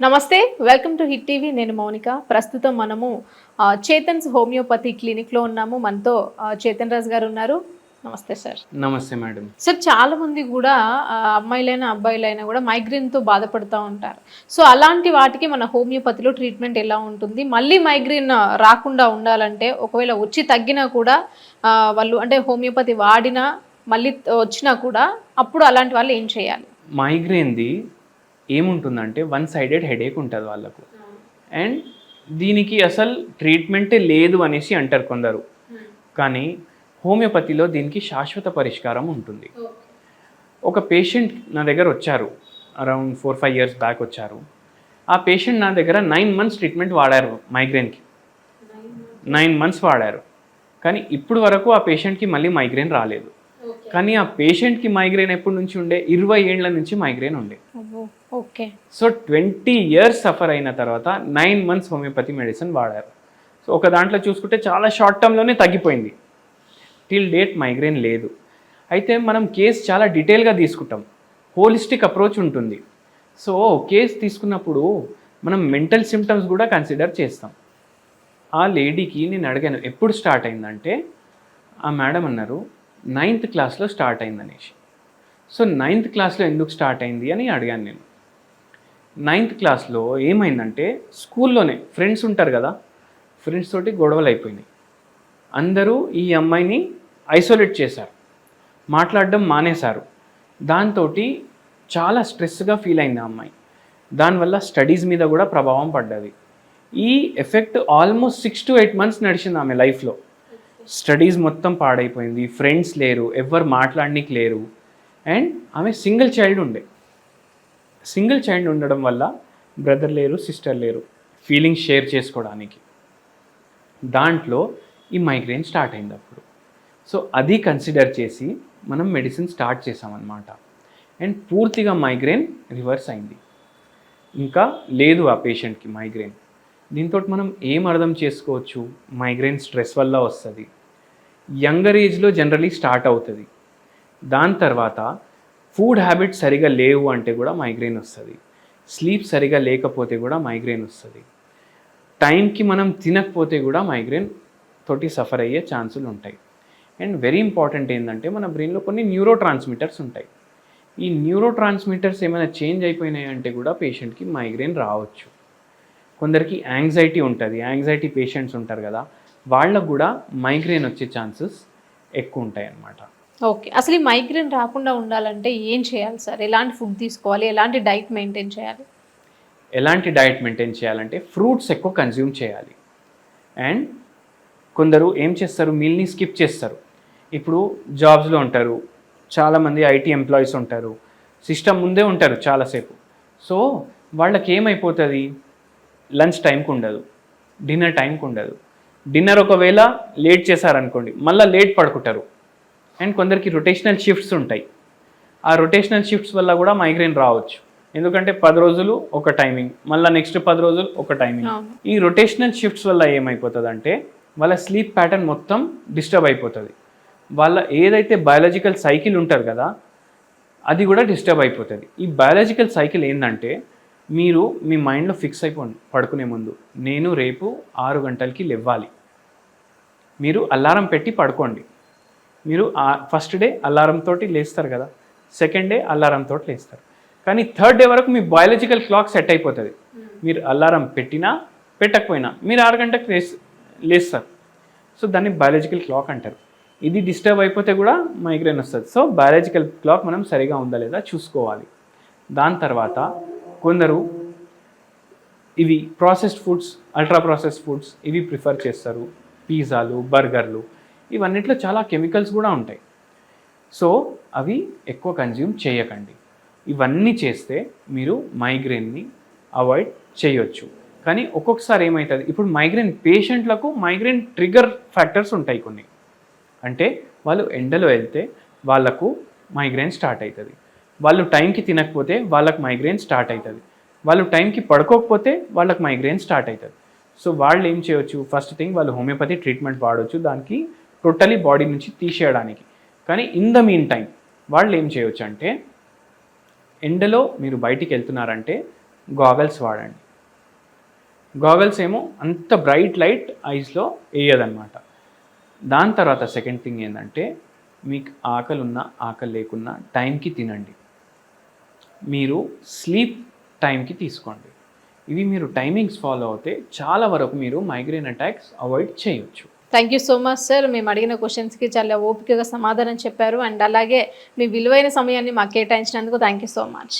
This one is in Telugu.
నమస్తే వెల్కమ్ టు హిట్ టీవీ. నేను మౌనిక. ప్రస్తుతం మనము చేతన్స్ హోమియోపతి క్లినిక్లో ఉన్నాము. మనతో చేతన్ రాజు గారు ఉన్నారు. నమస్తే సార్. నమస్తే మేడం. సార్ చాలా మంది కూడా అమ్మాయిలైనా అబ్బాయిలైనా కూడా మైగ్రేన్తో బాధపడుతూ ఉంటారు. సో అలాంటి వాటికి మన హోమియోపతిలో ట్రీట్మెంట్ ఎలా ఉంటుంది? మళ్ళీ మైగ్రేన్ రాకుండా ఉండాలంటే ఒకవేళ వచ్చి తగ్గినా కూడా వాళ్ళు అంటే హోమియోపతి వాడినా మళ్ళీ వచ్చినా కూడా అప్పుడు అలాంటి వాళ్ళు ఏం చేయాలి? మైగ్రేన్ది ఏముంటుందంటే వన్ సైడెడ్ హెడేక్ ఉంటుంది వాళ్ళకు. అండ్ దీనికి అసలు ట్రీట్మెంటే లేదు అనేసి అంటారు కొందరు. కానీ హోమియోపతిలో దీనికి శాశ్వత పరిష్కారం ఉంటుంది. ఒక పేషెంట్ నా దగ్గర వచ్చారు. Around four five years back వచ్చారు. ఆ పేషెంట్ నా దగ్గర నైన్ మంత్స్ ట్రీట్మెంట్ వాడారు మైగ్రేన్కి నైన్ మంత్స్ వాడారు. కానీ ఇప్పుడు వరకు ఆ పేషెంట్కి మళ్ళీ మైగ్రేన్ రాలేదు. కానీ ఆ పేషెంట్కి మైగ్రేన్ ఎప్పటి నుంచి ఉండే? ఇరవై ఏళ్ళ నుంచి మైగ్రేన్ ఉండే. సో ట్వంటీ ఇయర్స్ సఫర్ అయిన తర్వాత నైన్ మంత్స్ హోమియోపతి మెడిసిన్ వాడారు. సో ఒక దాంట్లో చూసుకుంటే చాలా షార్ట్ టర్మ్లోనే తగ్గిపోయింది. టిల్ డేట్ మైగ్రేన్ లేదు. అయితే మనం కేస్ చాలా డీటెయిల్గా తీసుకుంటాం. హోలిస్టిక్ అప్రోచ్ ఉంటుంది. సో కేస్ తీసుకున్నప్పుడు మనం మెంటల్ సిమ్టమ్స్ కూడా కన్సిడర్ చేస్తాం. ఆ లేడీకి నేను అడిగాను ఎప్పుడు స్టార్ట్ అయిందంటే? ఆ మేడం అన్నారు నైన్త్ క్లాస్లో స్టార్ట్ అయిందనేసి. సో నైన్త్ క్లాస్లో ఎందుకు స్టార్ట్ అయింది అని అడిగాను నేను. నైన్త్ క్లాస్లో ఏమైందంటే స్కూల్లోనే ఫ్రెండ్స్ ఉంటారు కదా ఫ్రెండ్స్ తోటి గొడవలు అయిపోయినాయి. అందరూ ఈ అమ్మాయిని ఐసోలేట్ చేశారు. మాట్లాడడం మానేశారు. దాంతో చాలా స్ట్రెస్గా ఫీల్ అయింది ఆ అమ్మాయి. దానివల్ల స్టడీస్ మీద కూడా ప్రభావం పడ్డది. ఈ effect almost six to eight months నడిచింది ఆమె లైఫ్లో. స్టడీస్ మొత్తం పాడైపోయింది ఫ్రెండ్స్ లేరు ఎవరు మాట్లాడడానికి లేరు. అండ్ ఆమె సింగిల్ చైల్డ్ ఉండే. సింగిల్ చైల్డ్ ఉండడం వల్ల బ్రదర్ లేరు సిస్టర్ లేరు. ఫీలింగ్ షేర్ చేసుకోవడానికి. దాంట్లో ఈ మైగ్రేన్ స్టార్ట్ అయింది అప్పుడు. సో అది కన్సిడర్ చేసి మనం మెడిసిన్ స్టార్ట్ చేసామన్నమాట. అండ్ పూర్తిగా మైగ్రేన్ రివర్స్ అయింది. ఇంకా లేదు ఆ పేషెంట్కి మైగ్రేన్. దీంతో మనం ఏం అర్థం చేసుకోవచ్చు? మైగ్రేన్ స్ట్రెస్ వల్ల వస్తుంది. యంగర్ ఏజ్లో జనరలీ స్టార్ట్ అవుతుంది. దాని తర్వాత ఫుడ్ హ్యాబిట్స్ సరిగా లేవు అంటే కూడా మైగ్రేన్ వస్తుంది. స్లీప్ సరిగా లేకపోతే కూడా మైగ్రేన్ వస్తుంది. టైంకి మనం తినకపోతే కూడా మైగ్రేన్ తోటి సఫర్ అయ్యే ఛాన్సులు ఉంటాయి. అండ్ వెరీ ఇంపార్టెంట్ ఏంటంటే మన బ్రెయిన్లో కొన్ని న్యూరో ట్రాన్స్మిటర్స్ ఉంటాయి. ఈ న్యూరో ట్రాన్స్మిటర్స్ ఏమైనా చేంజ్ అయిపోయినాయి అంటే కూడా పేషెంట్కి మైగ్రేన్ రావచ్చు. కొందరికి యాంగ్జైటీ ఉంటుంది. యాంగ్జైటీ పేషెంట్స్ ఉంటారు కదా వాళ్ళకు కూడా మైగ్రేన్ వచ్చే ఛాన్సెస్ ఎక్కువ ఉంటాయి అన్నమాట ఓకే. అసలు ఈ మైగ్రేన్ రాకుండా ఉండాలంటే ఏం చేయాలి సార్? ఎలాంటి ఫుడ్ తీసుకోవాలి? ఎలాంటి డైట్ మెయింటైన్ చేయాలి? ఎలాంటి డైట్ మెయింటైన్ చేయాలంటే ఫ్రూట్స్ ఎక్కువ కన్జ్యూమ్ చేయాలి. అండ్ కొందరు ఏం చేస్తారు? మీల్ని స్కిప్ చేస్తారు. ఇప్పుడు జాబ్స్లో ఉంటారు. చాలామంది ఐటీ ఎంప్లాయీస్ ఉంటారు. సిస్టమ్ ముందే ఉంటారు చాలాసేపు. సో వాళ్ళకి ఏమైపోతుంది? లంచ్ టైంకి ఉండదు. డిన్నర్ టైంకి ఉండదు. డిన్నర్ ఒకవేళ లేట్ చేశారనుకోండి మళ్ళీ లేట్ పడుకుంటారు. అండ్ కొందరికి రొటేషనల్ షిఫ్ట్స్ ఉంటాయి. ఆ రొటేషనల్ షిఫ్ట్స్ వల్ల కూడా మైగ్రేన్ రావచ్చు. ఎందుకంటే పది రోజులు ఒక టైమింగ్ మళ్ళీ నెక్స్ట్ పది రోజులు ఒక టైమింగ్. ఈ రొటేషనల్ షిఫ్ట్స్ వల్ల ఏమైపోతుంది అంటే వాళ్ళ స్లీప్ ప్యాటర్న్ మొత్తం డిస్టర్బ్ అయిపోతుంది. వాళ్ళ ఏదైతే బయాలజికల్ సైకిల్ ఉంటారు కదా అది కూడా డిస్టర్బ్ అయిపోతుంది. ఈ బయాలజికల్ సైకిల్ ఏంటంటే మీరు మీ మైండ్లో ఫిక్స్ అయిపోండి పడుకునే ముందు నేను రేపు ఆరు గంటలకి లేవ్వాలి మీరు అలారం పెట్టి పడుకోండి. మీరు ఫస్ట్ డే అలారం తోటి లేస్తారు కదా సెకండ్ డే అలారం తోటి లేస్తారు. కానీ థర్డ్ డే వరకు మీ బయాలజికల్ క్లాక్ సెట్ అయిపోతుంది. మీరు అలారం పెట్టినా పెట్టకపోయినా మీరు ఆరు గంటలకు లేస్ లేస్తారు. సో దాన్ని బయాలజికల్ క్లాక్ అంటారు. ఇది డిస్టర్బ్ అయిపోతే కూడా మైగ్రేన్ వస్తుంది. సో బయాలజికల్ క్లాక్ మనం సరిగా ఉందా లేదా చూసుకోవాలి. దాని తర్వాత కొందరు ఇవి processed foods ultra processed foods ఇవి ప్రిఫర్ చేస్తారు. పిజ్జాలు బర్గర్లు ఇవన్నిట్లో చాలా కెమికల్స్ కూడా ఉంటాయి. సో అవి ఎక్కువ కన్జ్యూమ్ చేయకండి. ఇవన్నీ చేస్తే మీరు మైగ్రేన్ని అవాయిడ్ చేయొచ్చు. కానీ ఒక్కొక్కసారి ఏమవుతుంది ఇప్పుడు మైగ్రేన్ పేషెంట్లకు మైగ్రేన్ ట్రిగర్ ఫ్యాక్టర్స్ ఉంటాయి కొన్ని. అంటే వాళ్ళు ఎండలో వెళ్తే వాళ్ళకు మైగ్రేన్ స్టార్ట్ అవుతుంది వాళ్ళు టైంకి తినకపోతే వాళ్ళకి మైగ్రేన్ స్టార్ట్ అవుతుంది వాళ్ళు టైంకి పడుకోకపోతే వాళ్ళకి మైగ్రేన్ స్టార్ట్ అవుతుంది సో వాళ్ళు ఏం చేయొచ్చు? ఫస్ట్ థింగ్ వాళ్ళు హోమియోపతి ట్రీట్మెంట్ వాడవచ్చు దానికి టోటలీ బాడీ నుంచి తీసేయడానికి. కానీ ఇన్ ద మీన్ టైం వాళ్ళు ఏం చేయొచ్చు అంటే ఎండలో మీరు బయటికి వెళ్తున్నారంటే గాగల్స్ వాడండి. గాగల్స్ ఏమో అంత బ్రైట్ లైట్ ఐస్లో వేయదన్నమాట. దాని తర్వాత సెకండ్ థింగ్ ఏంటంటే మీకు ఆకలి ఉన్నా ఆకలి లేకున్నా టైంకి తినండి. మీరు స్లీప్ టైంకి తీసుకోండి. ఇవి మీరు టైమింగ్స్ ఫాలో అవుతే చాలా వరకు మీరు మైగ్రేన్ అటాక్స్ అవాయిడ్ చేయొచ్చు. Thank you so much sir మేము అడిగిన క్వశ్చన్స్కి చాలా ఓపికగా సమాధానం చెప్పారు. అండ్ అలాగే మీ విలువైన సమయాన్ని మాకు కేటాయించినందుకు థ్యాంక్ యూ సో మచ్